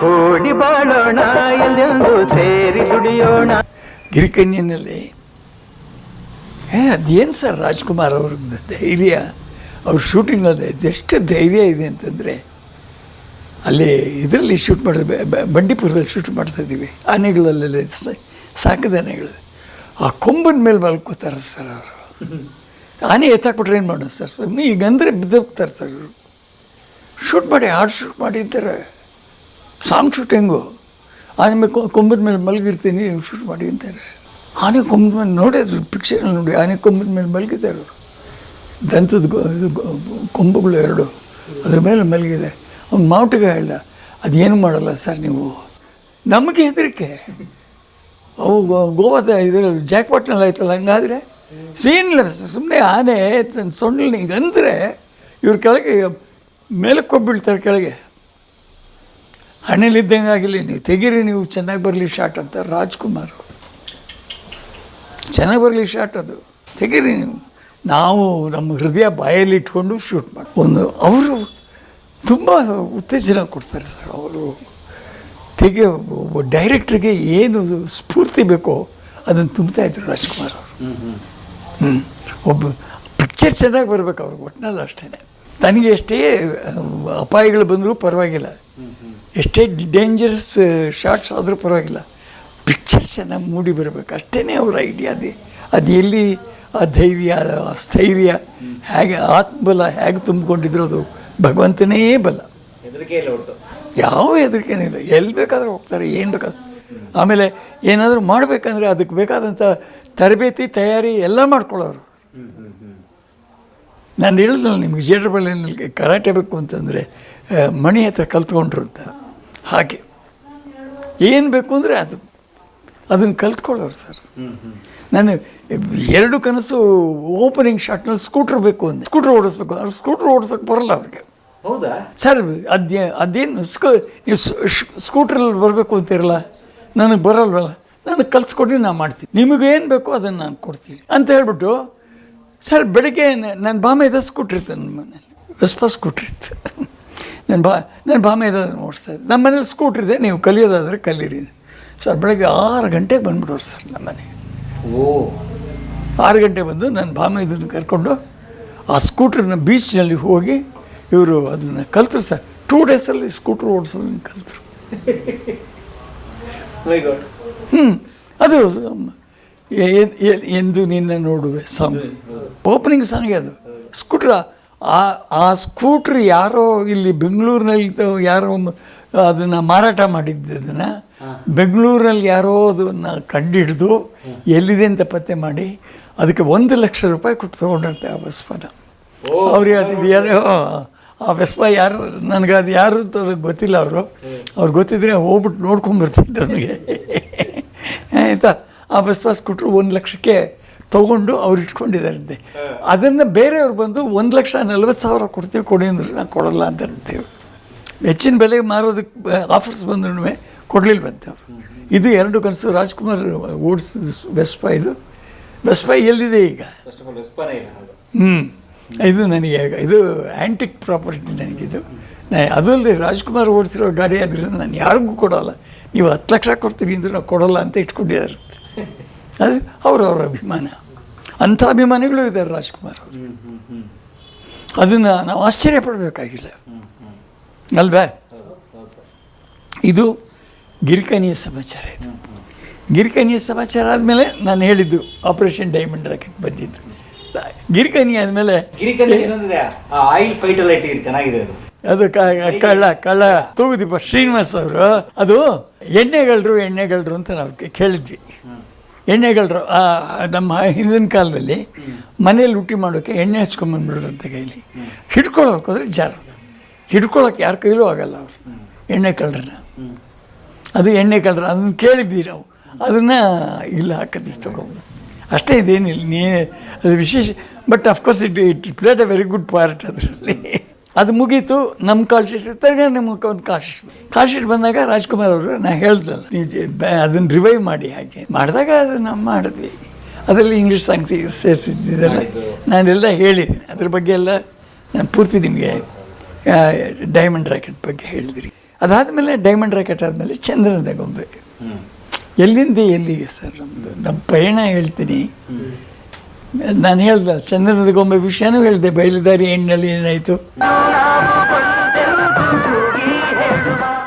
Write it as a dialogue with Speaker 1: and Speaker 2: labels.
Speaker 1: ಕೂಡಿ ಬಾಳೋಣ ಎಲ್ಲೆಂದು ಸೇರಿ ದುಡಿಯೋಣ.
Speaker 2: ಗಿರಿಕನ್ಯನಲ್ಲಿ ಏ ಅದೇನು ಸರ್ ರಾಜ್ಕುಮಾರ್ ಅವ್ರ ಧೈರ್ಯ? ಅವ್ರ ಶೂಟಿಂಗ್ ಅದು ಎಷ್ಟು ಧೈರ್ಯ ಇದೆ ಅಂತಂದರೆ, ಅಲ್ಲಿ ಇದರಲ್ಲಿ ಶೂಟ್ ಮಾಡಿದ್ವಿ ಬಂಡೀಪುರದಲ್ಲಿ ಶೂಟ್ ಮಾಡ್ತಾ ಇದ್ದೀವಿ. ಆನೆಗಳಲ್ಲೆಲ್ಲ ಆನೆಗಳು. ಆ ಕೊಂಬನ ಮೇಲೆ ಮಲ್ಕೋತಾರೆ ಸರ್ ಅವರು. ಆನೆ ಎತ್ತಾಕ್ಬಿಟ್ರೆ ಏನು ಮಾಡೋದು ಸರ್? ಸುಮ್ಮನೆ ಈಗ ಅಂದರೆ ಬಿದ್ದೋಗ್ತಾರೆ ಸರ್ ಶೂಟ್ ಮಾಡಿ, ಹಾಡು ಶೂಟ್ ಮಾಡಿದ್ದಾರೆ ಸಾಂಗ್ ಶೂಟಿಂಗು ಆನೆ ಮೇಲೆ ಕೊ- ಮೇಲೆ ಮಲಗಿರ್ತೀನಿ, ನೀವು ಶೂಟ್ ಮಾಡಿ ಅಂತಾರೆ ಆನೆ ಕೊಂಬದ ಮೇಲೆ ನೋಡಿದ್ರು ಪಿಕ್ಚರಲ್ಲಿ ನೋಡಿ, ಆನೆ ಕೊಂಬದ ಮೇಲೆ ಮಲಗಿದ್ದಾರೆ ಅವರು ದಂತದ ಕೊಂಬುಗಳು ಎರಡು, ಅದ್ರ ಮೇಲೆ ಮಲಗಿದೆ. ಅವ್ನು ಮಾವುಟಿಗೆ ಹೇಳ್ದ, ಅದೇನು ಮಾಡಲ್ಲ ಸರ್ ನೀವು? ನಮಗೆ ಹೆದರಿಕೆ. ಅವು ಗೋವಾದ ಇದರಲ್ಲಿ ಜಾಕ್ಪಾಟ್ನಲ್ಲಿ ಆಯ್ತಲ್ಲ, ಹಂಗಾದರೆ? ಸೀನ್ ಇಲ್ಲ ಸುಮ್ಮನೆ ಆನೆ ತನ್ನ ಹಿಂಗೆ ಅಂದರೆ, ಇವ್ರ ಕೆಳಗೆ ಮೇಲಕ್ಕೆ ಕೊಬ್ಬಿಳ್ತಾರೆ ಕೆಳಗೆ. ಹಣ್ಣಿಲಿದ್ದಂಗೆ ಆಗಿಲ್ಲ. ನೀವು ತೆಗೀರಿ, ನೀವು ಚೆನ್ನಾಗಿ ಬರಲಿ ಶಾಟ್ ಅಂತ ರಾಜ್ಕುಮಾರ್ ಅವರು. ಚೆನ್ನಾಗಿ ಬರಲಿ ಶಾಟ್ ಅದು. ತೆಗೀರಿ ನೀವು. ನಾವು ನಮ್ಮ ಹೃದಯ ಬಾಯಲ್ಲಿ ಇಟ್ಕೊಂಡು ಶೂಟ್ ಮಾಡಿ, ಒಂದು ಅವರು ತುಂಬ ಉತ್ತೇಜನ ಕೊಡ್ತಾರೆ ಸರ್ ಅವರು. ತೆಗೆ, ಒಬ್ಬ ಡೈರೆಕ್ಟ್ರಿಗೆ ಏನು ಸ್ಫೂರ್ತಿ ಬೇಕೋ ಅದನ್ನು ತುಂಬ್ತಾ ಇದ್ರು ರಾಜ್ಕುಮಾರ್ ಅವರು. ಹ್ಞೂ ಒಬ್ಬ ಪಿಕ್ಚರ್ ಚೆನ್ನಾಗಿ ಬರ್ಬೇಕು ಅವ್ರಿಗೆ ಒಟ್ಟಿನಲ್ಲಿ ಅಷ್ಟೇ ನನಗೆ ಎಷ್ಟೇ ಅಪಾಯಗಳು ಬಂದರೂ ಪರವಾಗಿಲ್ಲ. ಎಷ್ಟೇ ಡೇಂಜರಸ್ ಶಾರ್ಟ್ಸ್ ಆದರೂ ಪರವಾಗಿಲ್ಲ. ಪಿಕ್ಚರ್ಸ್ ಚೆನ್ನಾಗಿ ಮೂಡಿ ಬರಬೇಕು. ಅಷ್ಟೇ ಅವರ ಐಡಿಯಾ ಅದೇ. ಅದು ಎಲ್ಲಿ ಆ ಧೈರ್ಯ ಆ ಸ್ಥೈರ್ಯ ಹೇಗೆ ಆತ್ಮಬಲ ಹೇಗೆ ತುಂಬಿಕೊಂಡಿದ್ರು ಅದು ಭಗವಂತನೇ ಬಲ. ಯಾವ ಹೆದರಿಕೆನೂ ಇಲ್ಲ. ಎಲ್ಲಿ ಬೇಕಾದರೂ ಹೋಗ್ತಾರೆ ಏನು ಬೇಕಾದ್ರು. ಆಮೇಲೆ ಏನಾದರೂ ಮಾಡಬೇಕಂದ್ರೆ ಅದಕ್ಕೆ ಬೇಕಾದಂಥ ತರಬೇತಿ ತಯಾರಿ ಎಲ್ಲ ಮಾಡ್ಕೊಳ್ಳೋರು. ನಾನು ಹೇಳಿದ್ನಲ್ಲ ನಿಮಗೆ ಬಳ್ಳಿ ಕರಾಟೆ ಬೇಕು ಅಂತಂದರೆ ಮಣಿ ಹತ್ರ ಕಲ್ತ್ಕೊಂಡ್ರು ಅಂತ. ಹಾಗೆ. ಏನು ಬೇಕು ಅಂದರೆ ಅದು. ಅದನ್ನು ಕಲ್ತ್ಕೊಳ್ಳೋರು ಸರ್. ನಾನು ಎರಡು ಕನಸು ಓಪನಿಂಗ್ ಶಾಟ್ನಲ್ಲಿ ಸ್ಕೂಟ್ರ್ ಬೇಕು ಅಂದರೆ ಸ್ಕೂಟ್ರ್ ಓಡಿಸ್ಬೇಕು. ಅವ್ರು ಸ್ಕೂಟ್ರ್ ಓಡಿಸೋಕೆ ಬರಲ್ಲ ಅವ್ರಿಗೆ.
Speaker 3: ಹೌದಾ?
Speaker 2: ಸರ್ ಅದೇ ಅದೇನು ಸ್ಕೂ ನೀವು ಸ್ಕೂಟ್ರಲ್ಲಿ ಬರಬೇಕು ಅಂತಿರಲ್ಲ? ನನಗೆ ಬರಲ್ವಲ್ಲ? ನನಗೆ ಕಲ್ಸ್ಕೊಡಿ ನಾನು ಮಾಡ್ತೀನಿ. ನಿಮಗೇನು ಬೇಕೋ ಅದನ್ನು ನಾನು ಕೊಡ್ತೀನಿ. ಅಂತ ಹೇಳ್ಬಿಟ್ಟು ಸರ್ ಬೆಳಗ್ಗೆ ನನ್ನ ಬಾಮೇದ ಸ್ಕೂಟ್ರ್ ಇತ್ತು ನನ್ನ ಮನೇಲಿ. ವೆಸ್ಪ ಸ್ಕೂಟ್ರ್ ಇತ್ತು. ನನ್ನ ಬಾ ನನ್ನ ಬಾಮೇದ ಓಡಿಸ್ತಾ ಇದ್ದೆ ನಮ್ಮ ಮನೇಲಿ ಸ್ಕೂಟ್ರ್ ಇದೆ ನೀವು ಕಲಿಯೋದಾದರೆ ಕಲೀರಿ. ಸರ್ ಬೆಳಗ್ಗೆ ಆರು ಗಂಟೆಗೆ ಬಂದ್ಬಿಡೋರು ಸರ್ ನಮ್ಮ ಮನೆ.
Speaker 3: ಓ.
Speaker 2: ಆರು ಗಂಟೆ ಬಂದು ನನ್ನ ಭಾಮೈದನ್ನು ಕರ್ಕೊಂಡು ಆ ಸ್ಕೂಟ್ರನ್ನ ಬೀಚ್ನಲ್ಲಿ ಹೋಗಿ ಇವರು ಅದನ್ನು ಕಲ್ತರು ಸರ್. ಟೂ ಡೇಸಲ್ಲಿ ಸ್ಕೂಟ್ರ್ ಓಡಿಸೋದು ಕಲ್ತರು. ಹ್ಞೂ ಅದು ಎಂದು ನಿನ್ನ ನೋಡುವೆ ಸಾಂಗ್ ಓಪನಿಂಗ್ ಸಾಂಗೇ ಅದು ಸ್ಕೂಟ್ರ ಆ ಆ ಸ್ಕೂಟ್ರ್ ಯಾರೋ ಇಲ್ಲಿ ಬೆಂಗಳೂರಿನಲ್ಲಿ ತ- ಯಾರೋ ಅದನ್ನು ಮಾರಾಟ ಮಾಡಿದ್ದನ್ನು ಬೆಂಗಳೂರಲ್ಲಿ ಯಾರೋ ಅದನ್ನು ಕಂಡಿಡಿದು ಎಲ್ಲಿದೆ ಅಂತ ಪತ್ತೆ ಮಾಡಿ ಅದಕ್ಕೆ ಒಂದು ಲಕ್ಷ ರೂಪಾಯಿ ಕೊಟ್ಟು ತೊಗೊಂಡಂತೆ ಆ ವೆಸ್ಪನ ಅವ್ರಿಗೆ ಅದು ಯಾರೋ ಆ ವೆಸ್ಪ ಯಾರು ನನಗೆ ಅದು ಯಾರು ಅಂತ ಅದಕ್ಕೆ ಗೊತ್ತಿಲ್ಲ ಅವರು. ಅವ್ರು ಗೊತ್ತಿದ್ರೆ ಹೋಗ್ಬಿಟ್ಟು ನೋಡ್ಕೊಂಬರ್ತಿದ್ದ ನನಗೆ. ಆಯಿತಾ? ಆ ವೆಸ್ಪ ಸ್ಕೂಟ್ರು ಒಂದು ಲಕ್ಷಕ್ಕೆ ತೊಗೊಂಡು ಅವ್ರು ಇಟ್ಕೊಂಡಿದ್ದಾರಂತೆ. ಅದನ್ನು ಬೇರೆಯವ್ರು ಬಂದು ಒಂದು ಲಕ್ಷ ನಲ್ವತ್ತು ಸಾವಿರ ಕೊಡ್ತೀವಿ ಕೊಡಿ ಅಂದ್ರೆ ನಾನು ಕೊಡಲ್ಲ ಅಂತ ಹೇಳ್ತೇವೆ ಹೆಚ್ಚಿನ ಬೆಲೆಗೆ ಮಾರೋದಕ್ಕೆ ಆಫರ್ಸ್ ಬಂದ್ರೂ ಕೊಡಲಿಲ್ವಂತೆ ಅವರು. ಇದು ಎರಡು ಕನಸು ರಾಜ್ಕುಮಾರ್ ಓಡಿಸಿದ ವೆಸ್ಪ ಇದು. ವೆಸ್ಪ ಎಲ್ಲಿದೆ ಈಗ? ಹ್ಞೂ ಇದು ನನಗೆ ಇದು ಆ್ಯಂಟಿಕ್ ಪ್ರಾಪರ್ಟಿ ನನಗಿದು. ಅದಲ್ಲದೆ ರಾಜ್ಕುಮಾರ್ ಓಡಿಸಿರೋ ಗಾಡಿ ಆದ್ದರಿಂದ ನಾನು ಯಾರಿಗೂ ಕೊಡೋಲ್ಲ. ನೀವು ಹತ್ತು ಲಕ್ಷ ಕೊಡ್ತೀರಿ ಅಂದ್ರೆ ನಾವು ಕೊಡೋಲ್ಲ ಅಂತ ಇಟ್ಕೊಂಡಿದ್ದಾರೆ. ಅದು ಅವರವ್ರ ಅಭಿಮಾನ. ಅಂಥ ಅಭಿಮಾನಿಗಳು ಇದ್ದಾರೆ ರಾಜ್ಕುಮಾರ್ ಅವರು. ಅದನ್ನು ನಾವು ಆಶ್ಚರ್ಯ ಪಡಬೇಕಾಗಿಲ್ಲ. ಅಲ್ವಾ? ಇದು ಗಿರ್ಕನಿಯ ಸಮಾಚಾರ ಇದು. ಗಿರ್ಕನಿಯ ಸಮಾಚಾರ ಆದಮೇಲೆ ನಾನು ಹೇಳಿದ್ದು ಆಪರೇಷನ್ ಡೈಮಂಡ್ ರಾಕೆಟ್ ಬಂದಿದ್ದು. ಗಿರ್ಕನಿ ಆದಮೇಲೆ
Speaker 3: ಗಿರಿಕಂದ್ರೆ ಇನ್ನೊಂದಿದೆ. ಆ ಆಯಿಲ್ ಫೈಟ್ ಎಲ್ಲ ಚೆನ್ನಾಗಿದೆ ಅದು.
Speaker 2: ಅದು ಕಳ್ಳ ಕಳ್ಳ ತೂಗುದೀಪ ಶ್ರೀನಿವಾಸ್ ಅವರು. ಅದು ಎಣ್ಣೆಗಳರು ಎಣ್ಣೆಗಳರು ಅಂತ ನಾವು ಕೇಳಿದ್ವಿ. ಎಣ್ಣೆಗಳ್ರು ಆ, ನಮ್ಮ ಹಿಂದಿನ ಕಾಲದಲ್ಲಿ ಮನೇಲಿ ಹುಟ್ಟಿ ಮಾಡೋಕ್ಕೆ ಎಣ್ಣೆ ಹಚ್ಕೊಂಬಂದ್ಬಿಡೋದಂತೆ ಕೈಲಿ. ಹಿಡ್ಕೊಳ್ಳೋಕೆ ಹೋದ್ರೆ ಜಾರ. ಹಿಡ್ಕೊಳ್ಳೋಕೆ ಯಾರ ಕೈಲೂ ಆಗಲ್ಲ ಅವರು. ಎಣ್ಣೆ ಕಳ್ಳರನ್ನ ಅದು ಎಣ್ಣೆ ಕಳ್ಳರ ಅದನ್ನು ಕೇಳಿದ್ವಿ ನಾವು. ಅದನ್ನು ಇಲ್ಲ ಹಾಕಿದ್ವಿ ತಗೊಂಡು ಅಷ್ಟೇ ಇದೇನಿಲ್ಲ ನೀ ಅದು ವಿಶೇಷ. But of course it it played a very good part ಅದರಲ್ಲಿ. ಅದು ಮುಗೀತು ನಮ್ಮ ಕಾಲ್ಶೀಟ್ ತಿರ್ಗಾ ನಮಗೆ ಒಂದು ಕಾಲ್ಶೀಟ್ ಕಾಲ್ಶೀಟ್ ಬಂದಾಗ ರಾಜ್ಕುಮಾರ್ ಅವರು ನಾನು ಹೇಳ್ದಲ್ಲ ನೀವು ಅದನ್ನು ರಿವೈವ್ ಮಾಡಿ ಹಾಗೆ. ಮಾಡಿದಾಗ ಅದು ಅದನ್ನು ಮಾಡಿದ್ವಿ. ಅದರಲ್ಲಿ ಇಂಗ್ಲೀಷ್ ಸಾಂಗ್ಸ್ ಸೇರಿಸಿದ್ದೆಲ್ಲ ನಾನೆಲ್ಲ ಹೇಳಿದ್ದೀನಿ ಅದ್ರ ಬಗ್ಗೆ ಎಲ್ಲ ನಾನು ಪೂರ್ತಿ ನಿಮಗೆ ಡೈಮಂಡ್ ರಾಕೆಟ್ ಬಗ್ಗೆ ಹೇಳಿದ್ರಿ ಅದಾದಮೇಲೆ ಡೈಮಂಡ್ ರಾಕೆಟ್ ಆದಮೇಲೆ ಚಂದ್ರನದ ಗೊಂಬೆ ಎಲ್ಲಿಂದ ಎಲ್ಲಿಗೆ ಸರ್ ನಮ್ಮದು ನಮ್ಮ ಪಯಣ ಹೇಳ್ತೀನಿ. ನಾನು ಹೇಳ್ದೆ ಚಂದ್ರನದ ಗೊಂಬೆ ವಿಷಯನೂ ಹೇಳಿದೆ ಬಯಲುದಾರಿ ಹೆಣ್ಣಲ್ಲಿ ಏನಾಯಿತು?